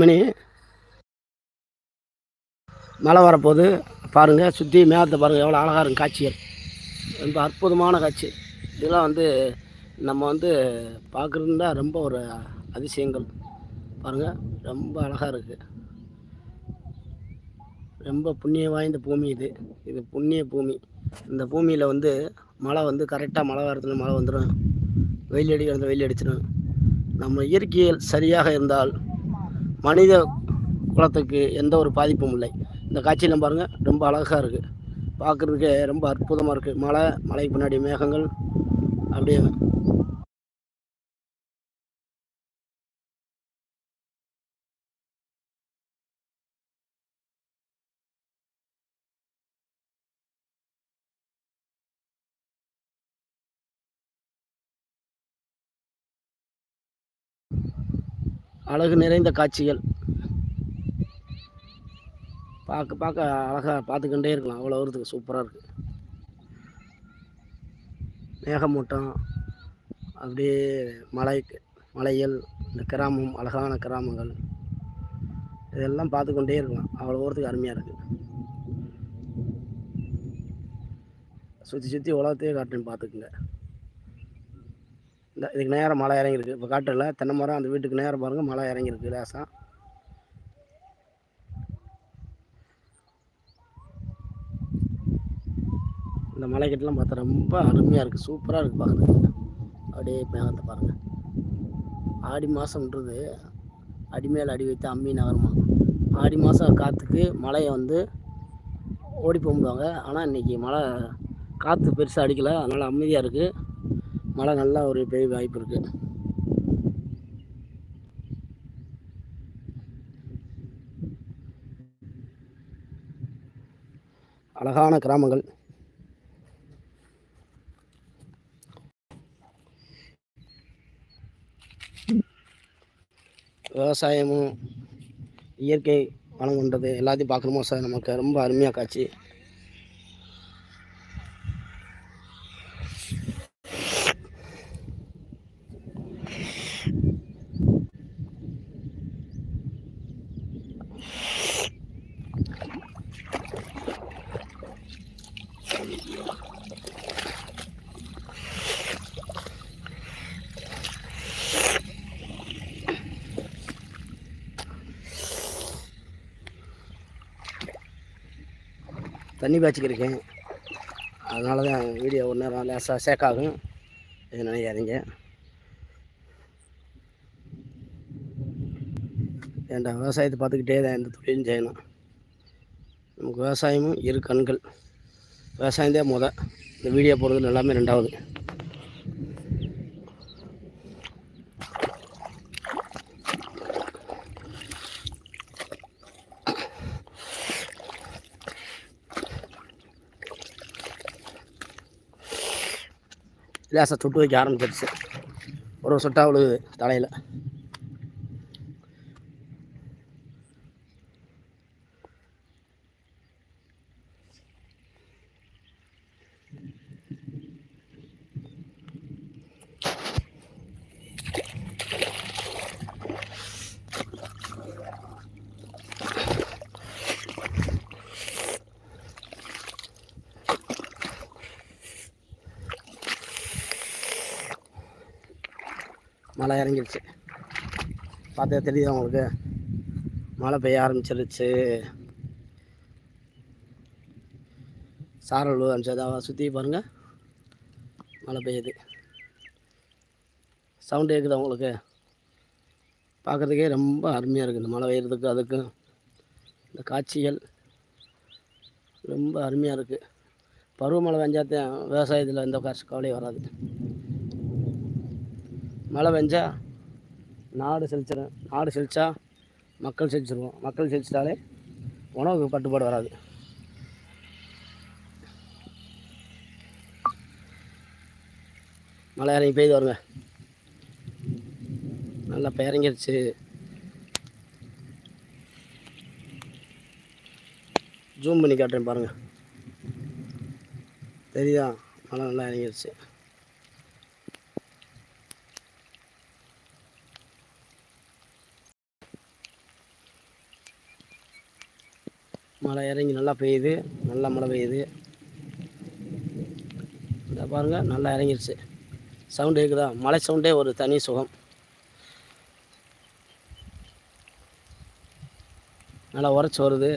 மணி. மழை வரப்போகுது. பாருங்கள் சுற்றி மேகத்தை பாருங்கள் எவ்வளோ அழகாக இருக்கும் காட்சிகள். ரொம்ப அற்புதமான காட்சி. இதெல்லாம் வந்து நம்ம வந்து பார்க்குறதுனா ரொம்ப ஒரு அதிசயங்கள். பாருங்கள் ரொம்ப அழகாக இருக்குது ரொம்ப புண்ணிய வாய்ந்த பூமி இது. இது புண்ணிய பூமி. இந்த பூமியில் வந்து மழை வந்து கரெக்டாக மழை வரத்துல மழை வந்துடும் வெயில் அடிக்கிறது வெயில் அடிச்சிடும் நம்ம இயற்கையில் சரியாக இருந்தால் மனித குலத்துக்கு எந்த ஒரு பாதிப்பும் இல்லை. இந்த காட்சியெல்லாம் பாருங்கள் ரொம்ப அழகாக இருக்குது பார்க்குறதுக்கே ரொம்ப அற்புதமாக இருக்குது மழை மலைக்கு பின்னாடி மேகங்கள் அப்படியே அழகு நிறைந்த காட்சிகள். பார்க்க பார்க்க அழகாக பார்த்துக்கிட்டே இருக்கலாம். அவ்வளோ வருதுக்கு சூப்பராக இருக்குது மேகமூட்டம் அப்படியே மலை மலைகள் இந்த கிராமம் அழகான கிராமங்கள். இதெல்லாம் பார்த்து கொண்டே இருக்கலாம். அவ்வளோ தூரத்துக்கு அருமையாக இருக்குது சுற்றி சுற்றி உலகத்தையே காட்டுன்னு பார்த்துக்குங்க. இந்த இதுக்கு நேரம் மழை இறங்கியிருக்கு. இப்போ காட்டில் தென்னை மரம் அந்த வீட்டுக்கு நேரம் பாருங்கள் மழை இறங்கியிருக்கு லேசாக இந்த மலைக்கட்டெலாம் பார்த்தா ரொம்ப அருமையாக இருக்குது சூப்பராக இருக்குது பார்க்குறதுக்கு. அப்படியே மேகத்தை பாருங்கள் ஆடி மாதம்ன்றது அடிமேல் அடி வைத்து அம்மி நகரமா. ஆடி மாதம் காற்றுக்கு மழையை வந்து ஓடி போகும்போவாங்க ஆனால் இன்றைக்கி மழை காற்று பெருசாக அடிக்கலை. அதனால் அமைதியாக இருக்குது மழை நல்லா ஒரு பெய்ய வாய்ப்பு இருக்குது அழகான கிராமங்கள். விவசாயமும் இயற்கை வளம் கொண்டது எல்லாத்தையும் பார்க்குறோமோ சார்? நமக்கு ரொம்ப அருமையாக காட்சி. தண்ணி பாய்ச்சிக்கிருக்கேன் அதனால தான் வீடியோ ஒரு நேரம் லேசாக சேக்காகும் இது நினைக்காதீங்க. ஏன்டா விவசாயத்தை பார்த்துக்கிட்டே தான் எந்த தொழிலும் செய்யணும். நமக்கு விவசாயமும் இரு கண்கள். விவசாயம் தான் முத. இந்த வீடியோ போடுறது எல்லாமே ரெண்டாவது. லேசாக சுட்டு வைக்க ஆரம்பிச்சிருச்சு. ஒரு சொட்டா விழுகுது தலையில். மழை இறங்கிடுச்சு. பார்த்தா தெரியுது உங்களுக்கு? மழை பெய்ய ஆரம்பிச்சிருச்சு. சாரல் அமிச்சதாக சுற்றி பாருங்கள் மழை பெய்யுது. சவுண்டு இருக்குது உங்களுக்கு? பார்க்குறதுக்கே ரொம்ப அருமையாக இருக்குது இந்த மழை பெய்யறதுக்கு அதுக்கும் இந்த காட்சிகள் ரொம்ப அருமையாக இருக்குது பருவமழை பெஞ்சாத்தான் விவசாயத்தில் எந்த கஷ்ட கவலையும் வராது. மழை பெஞ்சா நாடு செழிச்சிடும் நாடு செழிச்சா மக்கள் செழிச்சிருவோம். மக்கள் செழிச்சிட்டாலே உணவுக்கு பட்டுப்பாடு வராது. மழை இறங்கி பெய்து வருங்க. நல்லா இப்போ இறங்கிருச்சு. ஜூம் பண்ணி காட்டுறேன் பாருங்கள் தெரியுதா? மழை நல்லா இறங்கிருச்சு. மழை இறங்கி நல்லா பெய்யுது நல்லா மழை பெய்யுது. இந்த பாருங்கள் நல்லா இறங்கிருச்சு. சவுண்டு இருக்குதா மழை சவுண்டே ஒரு தனி சுகம். நல்லா உரைச்சி வருது.